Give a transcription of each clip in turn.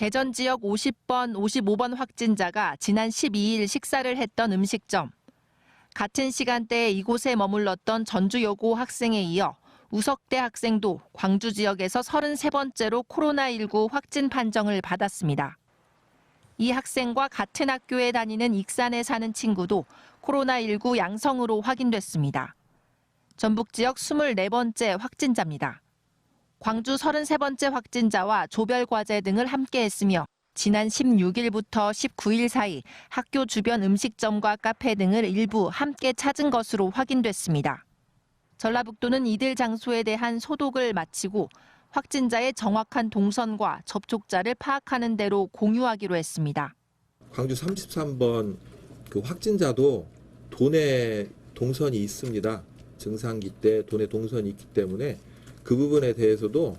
대전 지역 50번, 55번 확진자가 지난 12일 식사를 했던 음식점. 같은 시간대에 이곳에 머물렀던 전주여고 학생에 이어 우석대 학생도 광주 지역에서 33번째로 코로나19 확진 판정을 받았습니다. 이 학생과 같은 학교에 다니는 익산에 사는 친구도 코로나19 양성으로 확인됐습니다. 전북 지역 24번째 확진자입니다. 광주 33번째 확진자와 조별 과제 등을 함께 했으며 지난 16일부터 19일 사이 학교 주변 음식점과 카페 등을 일부 함께 찾은 것으로 확인됐습니다. 전라북도는 이들 장소에 대한 소독을 마치고 확진자의 정확한 동선과 접촉자를 파악하는 대로 공유하기로 했습니다. 광주 33번 그 확진자도 돈에 동선이 있습니다. 증상기 때 돈에 동선이 있기 때문에 그 부분에 대해서도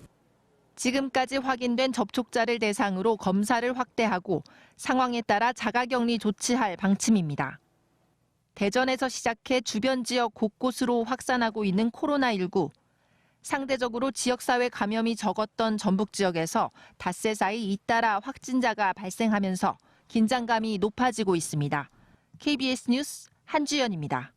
지금까지 확인된 접촉자를 대상으로 검사를 확대하고 상황에 따라 자가격리 조치할 방침입니다. 대전에서 시작해 주변 지역 곳곳으로 확산하고 있는 코로나19. 상대적으로 지역사회 감염이 적었던 전북 지역에서 닷새 사이 잇따라 확진자가 발생하면서 긴장감이 높아지고 있습니다. KBS 뉴스 한주연입니다.